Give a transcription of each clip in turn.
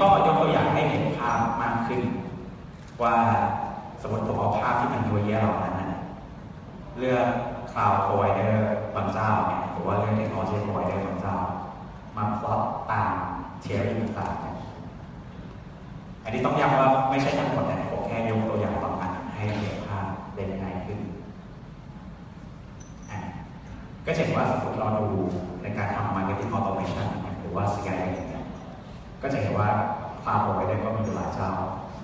ก็ยกตัวอย่างให้เห็นภาพมากขึ้น ว่าสมมติผมเอาภาพที่มันดูแย่เหล่านั้นนะเลือก cloud provider บางเจ้าเนี่ยหรือว่าเลือก technology provider บางเจ้า มาพลอตตามเทียรี่ต่างๆอันนี้ต้องย้ำว่าไม่ใช่ทั้งหมดนะผมแค่ยกตัวอย่างบางอันให้เห็นภาพได้ง่ายขึ้น ก็เห็นว่าสมมติเราดูในการทำ marketing automation เนี่ยหรือว่า CRM เนี่ย ก็จะเห็นว่า cloud provider ก็มีอยู่หลายเจ้า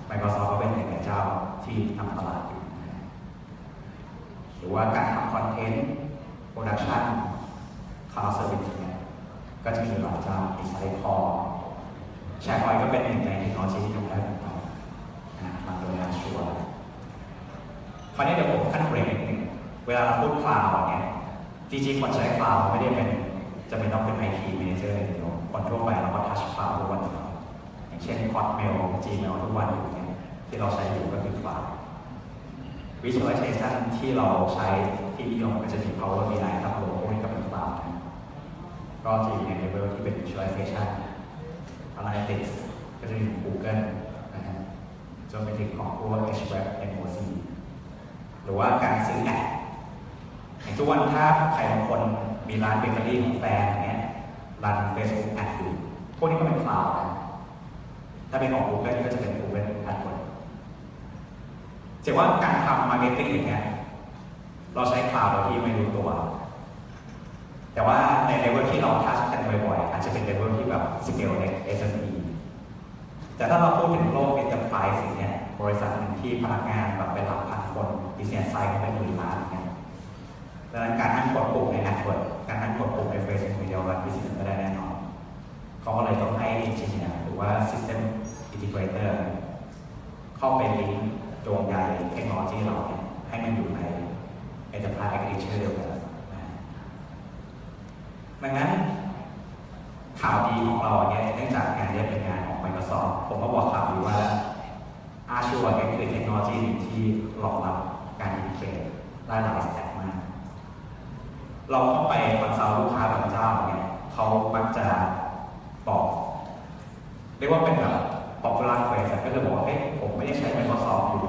Microsoft ก็เป็นหนึ่งในเจ้าที่นำตลาดอยู่หรือว่าการทำคอนเทนต์โปรดักชันคาวด์เซอร์วิสเนี่ยก็จะมีหลายเจ้ามีไซคอแชร์พอยก็เป็นหนึ่งในเทคโนโลยีที่ทำได้เหมือนกันนะมาโดยอาชัวร์คราวนี้เดี๋ยวผมขั้นเบรกนิดนึงเวลาเราพูดคลาวด์เนี่ยจริงๆคนใช้คลาวด์ไม่ได้เป็น จะเป็นต้องเป็น IT manager อย่างเดียวคนทั่วไปเราก็ทัชคลาวทุกวันอยู่างเช่น Hotmail Gmail ทุกวันอยู่เนี่ยที่เราใช้อยู่ก็คือคลาวด์ Visualization ที่เราใช้ที่นิยมก็จะมี Power BI ครับโลพวกนี้ก็เป็นคลาวด์นะก็จะอยู่ในเลเวลที่เป็น Visualization Analytics ก็จะมี Google นะฮะจนไปถึงของพวก HWeb MOC หรือว่าการซื้อแอดทุกวันถ้าใครบางคน มีร้านเบเกอรี่ของแฟนอย่างเงี้ยรัน Facebook แอดอยู่พวกนี้ก็เป็นคลาวด์นะถ้าเป็นของ Google ก็จะเป็น Google AdWords จะว่าการทำมาร์เก็ตติ้งอย่างเงี้ยเราใช้คลาวด์โดยที่ไม่รู้ตัว แต่ว่าในเลเวลที่เราทัชกันบ่อยๆอาจจะเป็นเลเวลที่แบบสเกลเล็ก SME แต่ถ้าเราพูดถึงโลก Enterprise อย่างเงี้ยบริษัทหนึ่งที่พนักงานแบบเป็นหลักพันคน business size ก็เป็นหมื่นล้านอย่างเงี้ยดังนั้นการนั่งกดปุ่มใน AdWords การนั่งกดปุ่มใน Facebook มีเดียวรัน business ไม่ได้แน่นอนเขาก็เลยต้องให้ engineer หรือว่า system integrator เข้าไปลิงก์ดวงใยเทคโนโลยีเราเนี่ยให้มันอยู่ใน enterprise architecture เดียวกันนะดังนั้นข่าวดีของเราเนี่ยเนื่องจากงานนี้เป็นงานของ Microsoft ผมก็บอกข่าวดีว่า Azure ก็คือเทคโนโลยีหนึ่งที่รองรับการอินเทรดได้หลายสแต็กมาก เราเข้าไปคอนซัลท์ลูกค้าบางเจ้าเนี่ยเขามักจะบอก เรียกว่าเป็นแบบ popular phrase ก็คือบอกว่าเฮ้ยผมไม่ได้ใช้ Microsoft อยู่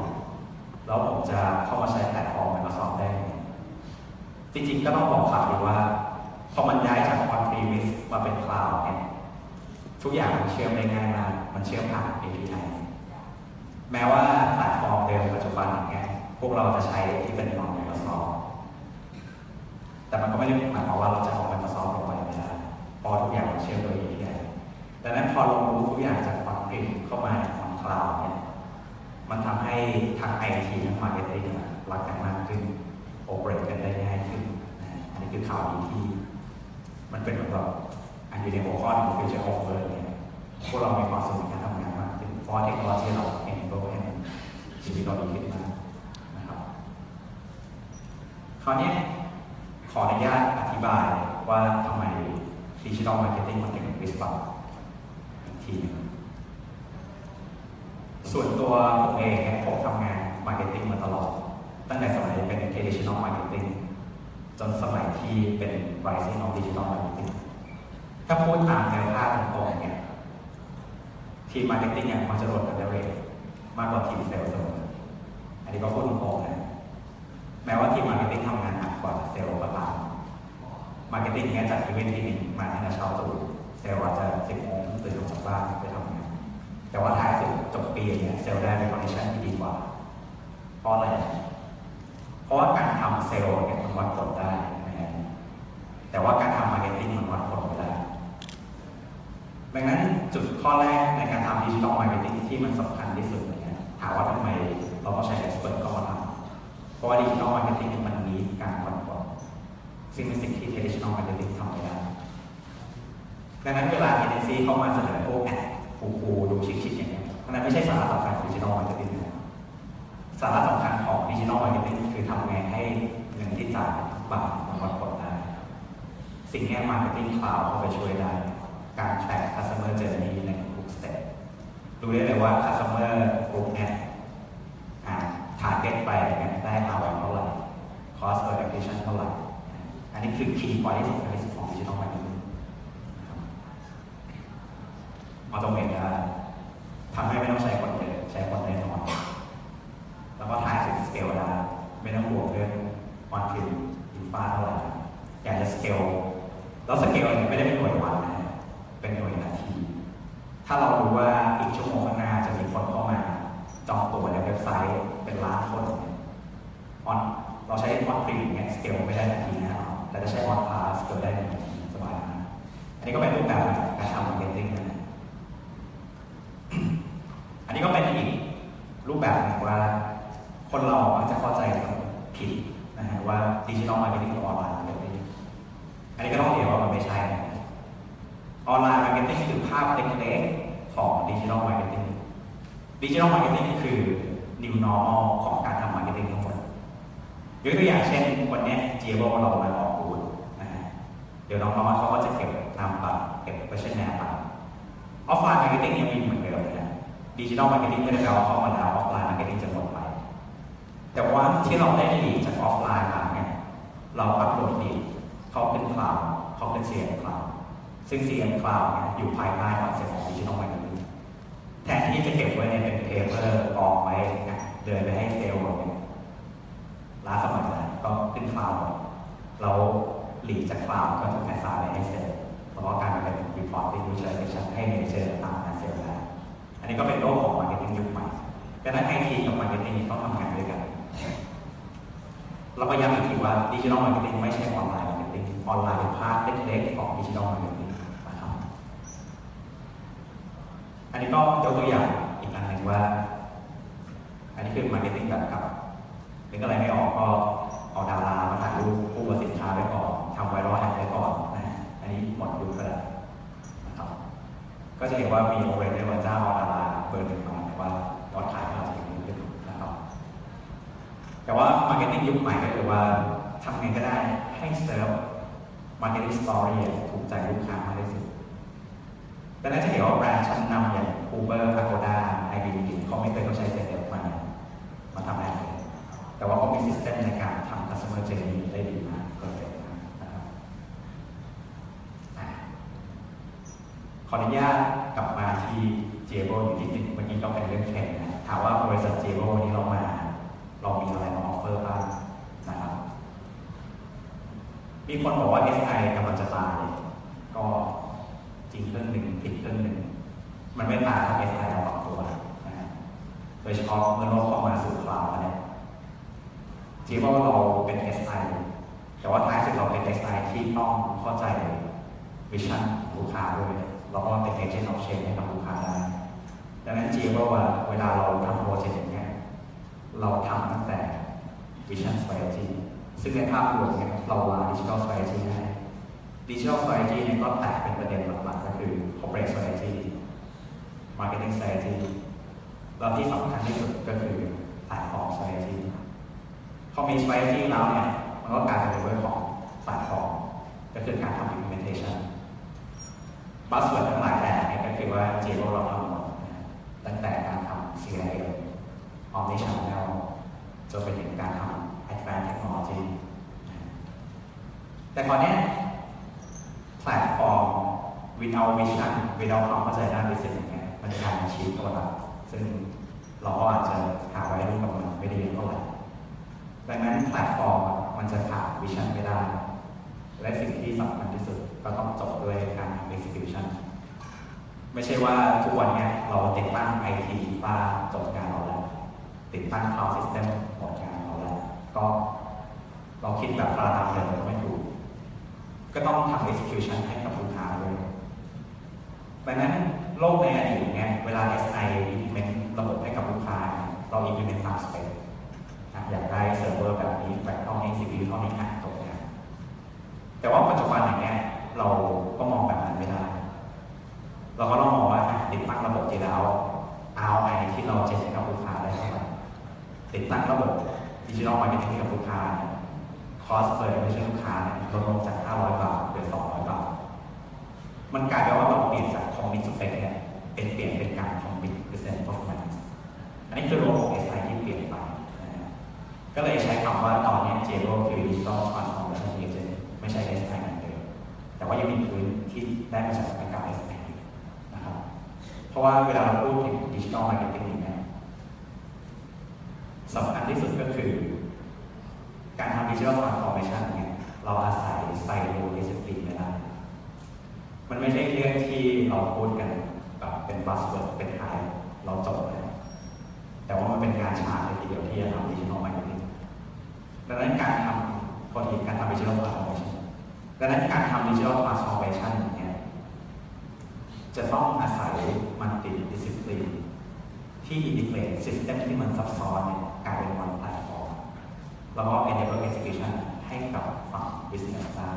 แล้วผมจะเข้ามาใช้แพลตฟอร์ม Microsoft ได้ไง จริงๆก็ต้องบอกข่าวดีว่าพอมันย้ายจาก on-premise มาเป็น cloud เนี่ยทุกอย่างมันเชื่อมได้ง่ายมากมันเชื่อมผ่าน API แม้ว่าแพลตฟอร์มเดิมปัจจุบันอย่างเงี้ยพวกเราจะใช้ที่เป็นของ Microsoft แต่มันก็ไม่ได้หมายความว่าเราจะเอา Microsoft ลงไปไม่ได้เพราะทุกอย่างมันเชื่อมโดย API ดังนั้นพอลงรู้ทุกอย่างจากฝั่งพิมเข้ามาในฝั่งคลาวด์เนี่ยมันทำให้ทางไอทีทั้งมาร์เก็ตติ้งรักกันมากขึ้นโอเปเรตกันได้ คือข่าวดีที่มันเป็นเหมือนแบบอันอยู่ในหัวข้อของ Future of Work เนี่ยพวกเรามีความสนุกในการทำงานมากขึ้นเพราะเทคโนโลยีเราเองก็ให้ชีวิตเราดีขึ้นมากนะครับคราวนี้ขออนุญาตอธิบายว่าทำไมดิจิทัลมาร์เก็ตติ้งมันถึงเป็นวิสบัตอีกทีหนึงส่วนตัวผมเองผมทำงานมาร์เก็ตติ้งมาตลอด ตั้งแต่สมัยเป็น traditional marketing จนสมัยที่เป็น rising of digital marketing ถ้าพูดตามแนวทางตรงๆเนี่ยทีมมาร์เก็ตติ้งเนี่ยมันจะลดกันได้เร็วมากกว่าทีมเซลล์เสมออันนี้ก็พูดตรงๆนะแม้ว่าทีมมาร์เก็ตติ้งทำงานหนักกว่าเซลล์ก็ตามมาร์เก็ตติ้งเนี่ยจัดอีเวนต์ทีหนึ่งมาตั้งแต่เช้าตรู่เซลล์อาจจะสิบโมงตื่นออกจากบ้านไปทำงานแต่ว่าท้ายสุดจบปีเนี่ยเซลล์ได้เป็นคอนดิชันที่ดีกว่าเพราะอะไร เพราะว่าการทำเซลล์เนี่ยมันวัดผลได้นะฮะแต่ว่าการทำมาร์เก็ตติ้งมันวัดผลไม่ได้ดังนั้นจุดข้อแรกในการทำดิจิทัลมาร์เก็ตติ้งที่มันสำคัญที่สุดเนี่ยถามว่าทำไมเราต้องใช้เอ็กซ์เพรสเข้ามาทำเพราะว่าดิจิทัลมาร์เก็ตติ้งมันมีการวัดผลซึ่งเป็นสิ่งที่ traditional marketing ทำไม่ได้ดังนั้นเวลาเอเจนซี่เข้ามาเสนอพวกแอดฟูฟูดูชิคๆอย่างเงี้ยอันนั้นไม่ใช่สาระสำคัญของดิจิทัลมาร์เก็ตติ้งนะสาระสำ ดิจิทัลมาร์เก็ตติ้งคือทำไงให้เงินที่จ่ายบาทมันลดผลได้ สิ่งนี้มาร์เก็ตติ้งคลาวด์เข้าไปช่วยได้ การแทร็ก customer journey ในทุกสเต็ปดูได้เลยว่า customer group เนี่ยอ่าร์เก็ตไปเนี่ยได้ ROI เท่าไหร่ cost per acquisition เท่าไหร่ อันนี้คือ key point ที่สำคัญที่สุดของดิจิทัลมาร์เก็ตติ้ง ออโตเมตได้ ห่วงเรื่องวันคืนอินฟ้าเท่าไหร่อยากจะสเกลแล้วสเกลเนี่ยไม่ได้เป็นหน่วยวันนะฮะเป็นหน่วยนาที ถ้าเรารู้ว่าอีกชั่วโมงข้างหน้าจะมีคนเข้ามาจองตั๋วในเว็บ ไซต์เป็นล้านคนเนี่ยออนเราใช้ออนพรีเนี่ยสเกลไม่ได้นาทีแน่นอนแต่จะใช้ออนคลาสเกลได้นทีสบายนะอันนี้ก็เป็นรูปแบบการทำมาร์เก็ตติ้งนะฮะ อันนี้ก็เป็นอีกรูปแบบหนึงว่า คนเรามักจะเข้าใจผิดนะฮะว่าดิจิทัลมาร์เก็ตติ้งกับออนไลน์มาร์เก็ตติ้งอันนี้ก็ต้องเรียนว่ามันไม่ใช่นะออนไลน์มาร์เก็ตติ้งคือภาพเล็กๆของดิจิทัลมาร์เก็ตติ้งดิจิทัลมาร์เก็ตติ้งคือ new normal ของการทำมาร์เก็ตติ้งทั้งหมดยกตัวอย่างเช่นวันนี้เจียบเรามาออกบูธนะฮะเดี๋ยวน้องๆเขาก็จะเก็บนำบัตรเก็บเปอร์เซ็นต์แนวไปออฟไลน์มาร์เก็ตติ้งยังมีเหมือนเดิมนะดิจิทัลมาร์เก็ตติ้งไม่ได้แปลว่าเข้ามาแล้วออฟไลน์มาร์เก็ตติ้งจะหมดไป แต่ว่าที่เราได้ลีจากออฟไลน์มาเนี่ยเราอัปโหลดลีเขาเป็นคลาวด์เขาเป็น CM Cloud ซึ่ง CM Cloud เนี่ยอยู่ภายใต้คอนเซ็ปต์ของดิจิทัลมาร์เก็ตติ้งแทนที่จะเก็บไว้ในเป็นเพเปอร์กองไว้นะ เดินไปให้เซลล์เนี่ยล้าสมัยนะก็ขึ้นคลาวด์เราหลีดจากคลาวด์ก็ถูกแอสซน์ไปให้เซลล์แล้วก็การเป็น reporting visualization ให้เมเจอร์ตามการเซลล์ได้วอันนี้ก็เป็นโลกของมาร์เก็ตติ้งยุคใหม่ดังนั้นไอทีกับมาร์เก็ตติ้งต้องทำงานด้วยกันเราก็ย้ำอีกทีว่าดิจิทัลมาร์เก็ตติ้งไม่ใช่ออนไลน์มาร์เก็ตติ้งออนไลน์เป็นภาคเล็กๆของดิจิทัลมาร์เก็ตติ้งนะครับอันนี้ก็ยกตัวอย่างอีกอันหนึ่งว่า อันนี้คือมาร์เก็ตติ้งแบบกับนึกอะไรไม่ออกก็เอาดารามาถ่ายรูปคู่กับสินค้าไว้ก่อนทำไวรัลแอดไว้ก่อนนะอันนี้หมดยุคไปแล้วนะครับก็จะเห็นว่ามีโอเวอร์เดอร์เจ้าดาราเบอร์หนึ่งมาแต่ว่ายอดขายอาจจะยังไม่ขึ้นนะครับ แต่ว่ามาร์เก็ตติ้งยุคใหม่ก็คือว่าทำไงก็ได้ให้เซิร์ฟมาร์เก็ตติ้งสตอรี่ถูกใจลูกค้ามากที่สุดแต่น่าจะเห็นว่าแบรนด์ชั้นนำอย่าง Uber Agoda IBM เขาไม่เคยต้องใช้เซตเอฟมามาทำแอดเลยแต่ว่าเขามีซิสเต็มในการทำ customer journey ได้ดีมากเพอร์เฟกมากนะครับอะ ข ออนุญาตกลับมาที่เจโบอยู่ที่นึ่งเมื่อกี้ก็เป็นเรื่องเทรนนะถามว่าบริษัทเจโบวันนี้เรามาเรามีอะไรมาออฟเฟอร์บ้างนะครับ มีคนบอกว่า SI กำลังจะตาย ก็จริงเรื่องหนึ่งผิดเรื่องหนึ่ง มันไม่ตายถ้า SI เราปรับตัวนะฮะโดยเฉพาะเมื่อโลกเข้ามาสู่คลาวด์เนี่ยเจโบเราเป็น SI แต่ว่าท้ายสุดเราเป็น SI ที่ต้องเข้าใจวิชั่นลูกค้าด้วย แล้วก็เป็นเอเจนต์ออฟเชนให้กับลูกค้าได้ดังนั้นจีว่าว่าเวลาเราทำโปรเจกต์อย่างเงี้ยเราทำตั้งแต่วิชั่นสตร a t e g y ซึ่งในภาพรวมเนี่ยเราวางดิจิทัลสตร a t e g y ให้ดิจิทัลสตร a t e g y เนี่ยก็แตกเป็นประเด็นหลักๆก็คือ corporate strategy marketing strategy แล้วที่สำคัญที่สุดก็คือ platform strategy พอมี strategy แล้วเนี่ยมันก็กลายเป็นเรื่องของ platform ก็คือการทำ implementation บัสเวิร์ดทั้งหลายแหล่นี่ก็คือว่าเจโรเราทำหมดตั้งแต่การทำ CRM Omnichannel จนไปถึงการทำ Advanced Technology แต่ตอนนี้แพลตฟอร์ม without vision without ความเข้าใจด้าน business เนี่ยมันจะกลายเป็นชีวิตตัวเราซึ่งเราก็อาจจะหาไว้รูปกับมันไม่ได้เยอะเท่าไหร่ดังนั้นแพลตฟอร์มมันจะขาดวิชั่นไม่ได้ และสิ่งที่สำคัญ ก็ต้องจบด้วยการ execution ไม่ใช่ว่าทุกวันเนี้ยเราติดตั้ง IT ป้าจบงานเราแล้ว ติดตั้ง cloud system หมดงานเราแล้ว ก็เราคิดแบบปราดามเดิมก็ไม่ถูก ก็ต้องทำ execution ให้กับลูกค้าด้วยดังนั้นโลกในอดีตเนี่ยเวลา SI implement ระบบให้กับลูกค้า เรา implement ตาม spec อะอยากได้เซิร์ฟเวอร์แบบนี้แบบเท่านี้ CPU เท่านี้อะจบงาน แต่ว่าปัจจุบันอย่างเงี้ยเราก็มองแบบนั้นไม่ได้ เราก็ต้องมองว่าอะติด ตั้งระบบที่แล้วเอาไอที่เราเจ็ดให้กับลูกค้าได้เท่าไหร่ติดตั้งระบบดิจิทัลมาร์เก็ตติ้งกับลูกค้าคอสเปอร์ไม่ใช่ลูกค้านะลดลงจาก 500 บาทเหลือ200 บาท มันกลายเป็นว่าเราเปลี่ยนจากคอมมิตสเปคเนี่ยเป็นเปลี่ยนเป็นการคอมมิตเปอร์เซ็นต์ performance อันนี้คือโลกของ SI ที่เปลี่ยนไปก็เลยใช้คำว่าตอนนี้ j โ o คือ Digital Transformation Agent ไม่ใช่ SI เหมือนเดิมแต่ว่ายังมีพื้นที่ได้มาจากการ SI นะครับ เพ ราะว่าเวลาเราพูดถึง Digital Marketing เนี่ยสำคัญที่สุดก็คือ การทำ digital transformation เนี่ยเราอาศัยไซโลดิสซิปลินไม่ได้ มันไม่ใช่เรื่องที่เราพูดกันแบบเป็นบัสเวิร์ดเป็นไฮเราจบแล้วแต่ว่ามันเป็นงานช้าเลยทีเดียวที่จะทำ digital marketing ดังนั้นการทำคนอีกการทำ digital transformation ดังนั้นการทำ digital transformation เนี่ยจะต้องอาศัย multi discipline ที่ integrate system ที่มันซับซ้อนเนี่ยกลายเป็น one platform แล้วก็ enable execution ให้กับฝั่ง business ได้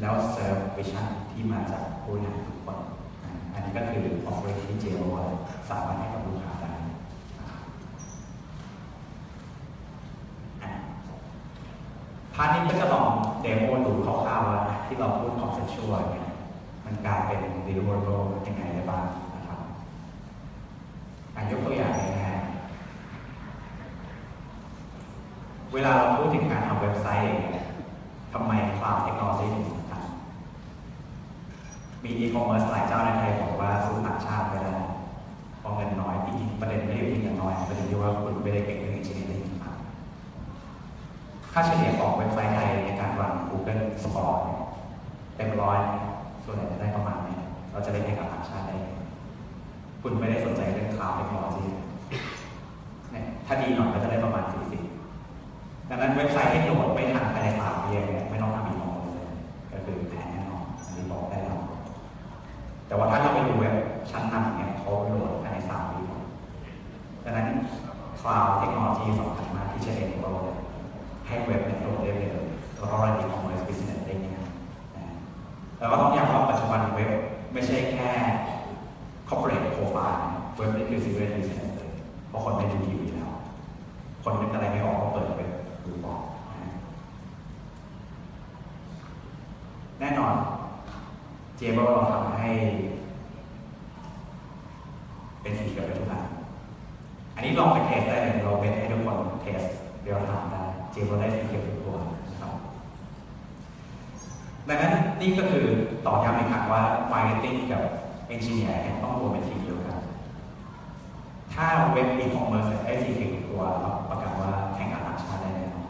แล้ว serve vision ที่มาจากผู้บริหารทุกคน อันนี้ก็คือ offering ที่ JO สามารถให้กับลูกค้าได้พาร์ทนี้ก็จะลองเดโมดูคร่าวๆว่าที่เราพูด conceptual เนี่ยมันกลายเป็น deliverable ยังไงได้บ้างนะครับ อะยกตัวอย่างง่ายๆ เวลาเราพูดถึงการทำเว็บไซต์องทำไมคลาวด์เทคโนโลยีถึงสำคัญมีอีคอมเมิร์ซหลายเจ้าในไทยบอกว่าสู้อต่างชาติไม่ได้เพราะเงินน้อยจริงประเด็นไม่ได้อยู่ที่เงินน้อยประเด็นที่ว่าคุณไม่ได้เก่งเรื่อง engineering ครับค่าเฉลี่ยของเว็บไซต์ไทยในการรัน Google Score เต็มร้อยส่วนใหญ่จะได้ประมาณนี้เราจะได้ให้กับต่างชาติได้ คุณไม่ได้สนใจเรื่องคลาวด์เทคโนโลยีเนี่ยถ้าดีหน่อยก็จะได้ ดังนั้นเว็บไซต์ที่โหลดไม่ทันภายในสามเดือนเนี่ยไม่ต้องทำอีกมองเลยก็คือแพ้แน่นอนอันนี้บอกได้แล้วแต่ว่าถ้าเราไปดูเว็บชั้นนำเนี่ยเขาโหลดภายในสามวิดังนั้นคลาวด์เทคโนโลยีสำคัญมากที่จะเอ็นโรให้เว็บเนี่ยโหลดได้เร็วแล้วก็รันอีคอมเมิร์ซบิสเนสได้ง่ายนะแล้วก็ต้องย้ำว่าปัจจุบันเว็บไม่ใช่แค่ corporate profile เว็บนี่คือ serious business เลยเพราะคนไม่ดูทีวีแล้ว คนนึกอะไรไม่ออกก็เปิดเว็บดูก่อนนะแน่นอน เจเบิลเราทำให้ เป็นสีเขียวเป็นทุกอย่างอันนี้ลองไปเทสได้เลยเราเป็นให้ทุกคนเทสเดี๋ยวทำได้เจเบิลได้สีเขียวทุกตัวนะครับดังนั้นนี่ก็คือต่อย้ำอีกครั้งว่า marketing กับ engineer เนี่ยต้องรวมเป็นทีมเดียวกัน ถ้าเว็บ e-commerce ได้สี่ถึงตัวรับประกันว่าแข่งกับต่างชาติได้แน่นอน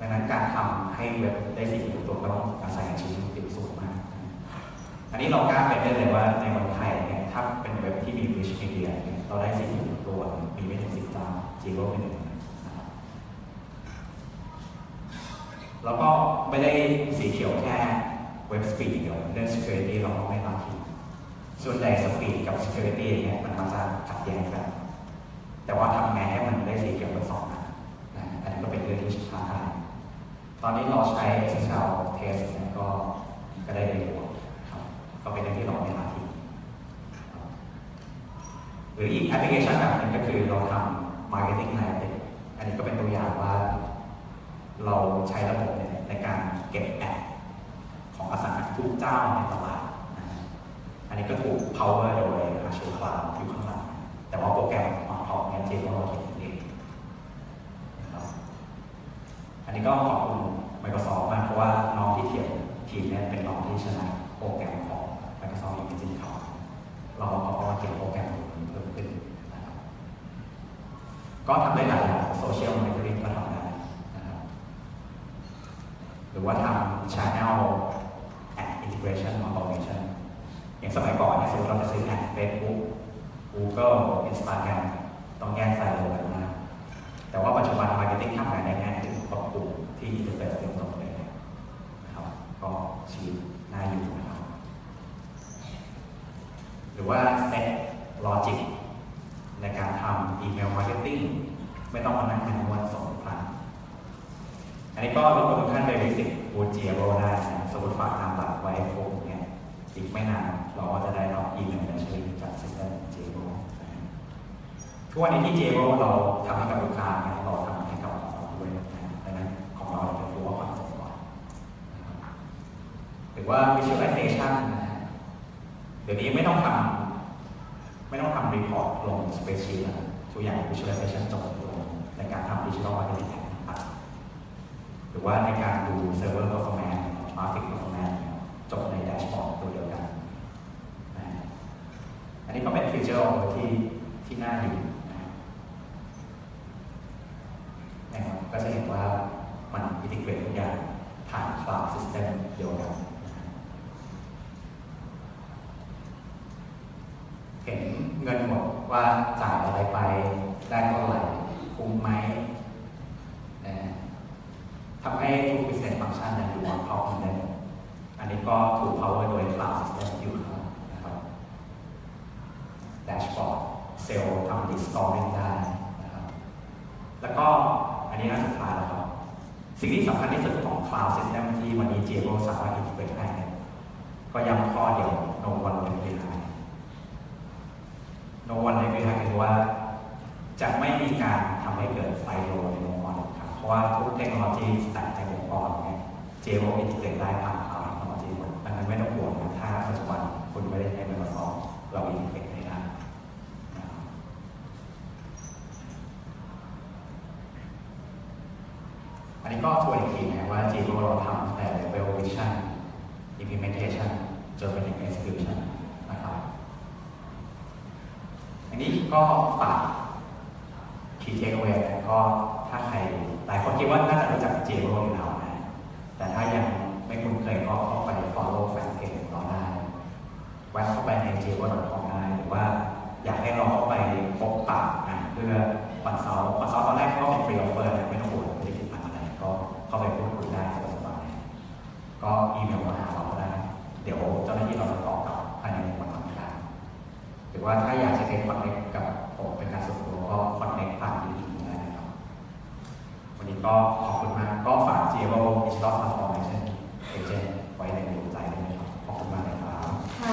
ดังนั้นการทำให้เว็บได้สี่ถึงตัวก็ต้องอาศัยอาชีพที่สูงมาก อันนี้เรากล้าเป็นได้เลยว่าในเมืองไทยเนี่ยถ้าเป็นเว็บที่มี rich media เนี่ยเราได้สี่ถึงตัวมีไม่ถึงสิบเจ้าจีโร่เป็นหนึ่งแล้วก็ไม่ได้สีเขียวแค่เว็บสปีดเดียวเรื่อง security เราก็ไม่ละทิ้งส่วนใหญ่สปีดกับ security เนี่ยมันมาจากขัดแย้งกัน แต่ว่าทำไงให้มันได้สีเขียวทั้งสองอันนะอันนี้ก็เป็นเรื่องที่ท้าทายตอนนี้เราใช้ SSL test เนี่ยก็ก็ได้ประโยน ก็เป็นเรื่องที่เราไม่ละทิ้งครับหรืออีกแอปพลิเคชันแบบหนึงก็คือเราทำ marketing a n a l y t i c อันนี้ก็เป็นตัวอย่างว่า เราใช้ระบบเนี่ยในการเก็บแอดของอสังหาทุกเจ้าในตลาดนะฮะอันนี้ก็ถูก power โดย Azure Cloud อยู่ข้างหลังแต่ว่าโปรแกรมของเขาเนี่ยเจก็เราเขียนเองนะครับอันนี้ก็ขอบคุณ Microsoft มากเพราะว่าน้องที่เขียนทีมเนี่ยเป็นน้องที่ชนะโปรแกรม ของ Microsoft Engine เขาเราก็เอามาเขียนโปรแกรมเพิ่มขึ้นนะครับก็ทำได้หลายอย่างโซเชียลมาร์เก็ตติ้งก็ทำได้นะครับหรือว่าทำ channel ad integration automation อย่างสมัยก่อนเนี่ยสมมติเราจะซื้อแอด Facebook Google Instagram ต้องแยกไซโลกันมากแต่ว่าปัจจุบัน marketing ทำงานได้ง่ายขึ้นเพราะกลุ่มที่ interface ตรงเลยนะครับก็ชีวิตน่าอยู่นะครับ หรือว่า set logic ในการทำอีเมลมาร์เก็ตติ้งไม่ ต้องมานั่งแมนนวลสองครั้งอันนี้ก็รบกวนท่านไปวิสิตบูเจียโรได้สมมติฝากนามบัตรไว้ผมเนี่ยอีกไม่นานเราก็จะได้รับอีเมลในชื่อจากซิสเต็มเจียโรทุกวันนี้ที่เจียโรเราทำให้กับลูกค้าเราทำให้กับเราด้วยนะดังนั้นของเราจะรู้ว่าความสมก่อนนะครับหรือว่า visualization นะฮะเดี๋ยวนี้ไม่ต้องทำไม่ต้องทำรีพอร์ตลงสเปซชีแล้วทุกอย่าง visualization จบ การทำดิจิทัลอาร์เคเต็กครับหรือว่าในการดูเซิร์ฟเวอร์เปอร์ฟอร์แมนซ์กราฟิกเปอร์ฟอร์แมนซ์จบในแดชบอร์ดตัวเดียวกัน อันนี้ก็เป็นฟีเจอร์ที่ที่น่าอยู่นะนะครับก็จะเห็นว่า อินทิเกรตทุกอย่างผ่าน cloud system เดียวกัน เห็นเงินหมดว่าจ่ายอะไรไปได้เท่าไหร่คุ้มไหมนะทำให้ทุก business function เนี่ยอยู่บนท็อปได้หมดอันนี้ก็ถูก power โดย cloud system อยู่ครับนะครับ dashboard เซลล์ทำ discovery ได้นะครับ แล้วก็อั นนี้น่าสุดท้ายแล้วครับ สิ่งที่สำคัญที่สุดของ cloud system ที่วันนี้ JBO สามารถ integrate ได้ก็ย้ำข้อเดียว no one will be high no one will be high คือว่าจะไม่มีการทำให้เกิดไฟโลในองค์กรครับเพราะว่าทุกเทคโนโลยีสแต็กในองค์กรเนี่ย JBO integrate ได้ผ่าน cloud technology หมดดังนั้นไม่ต้องห่วงนะถ้าปัจจุบันคุณไม่ได้ใช้ Microsoft เรา integrate ไม่ได้นะครับ อันนี้ก็ทวนอีกทีนะว่า GPO เราทำแต่ level vision implementation จนไปถึง execution นะครับอันนี้ก็ฝาก key takeaway นะก็ถ้าใครหลายคนคิดว่าน่าจะรู้จัก GPO อยู่แล้วนะแต่ถ้ายังไม่คุ้นเคยก็เข้าไป follow fan page ของเราได้แวะเข้าไปใน GPO.com ได้หรือว่าอยากให้เราเข้าไปพบปะนะเพื่อคอนซัลท์คอนซัลท์ตอนแรกก็เป็นฟรีออฟเฟอร์นะไม่ต้องห่วงไม่ได้คิดตังค์อะไรก็เข้าไปพูดคุยได้สบายๆก็อีเมลมาหา เดี๋ยวเจ้าหน้าที่เราจะตอบกลับภายในวันทำการหรือว่าถ้าอยากจะเป็นคอนเนคกับผมเป็นการส่วนตัวก็คอนเนคผ่านลิงก์ได้นะครับ วันนี้ก็ขอบคุณมากก็ฝาก g m o Digital Transformation Agent ไว้ในดวงใจด้วยนะครับขอบคุณมากเลยครับ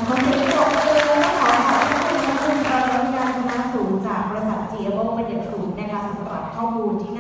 ขอเสียงปรบมือและขอขอบคุณนักคุณกรวิการชนะสูงจากบริษัท g m o เป็นอย่างสูงในการสำรวจข้อมูลที่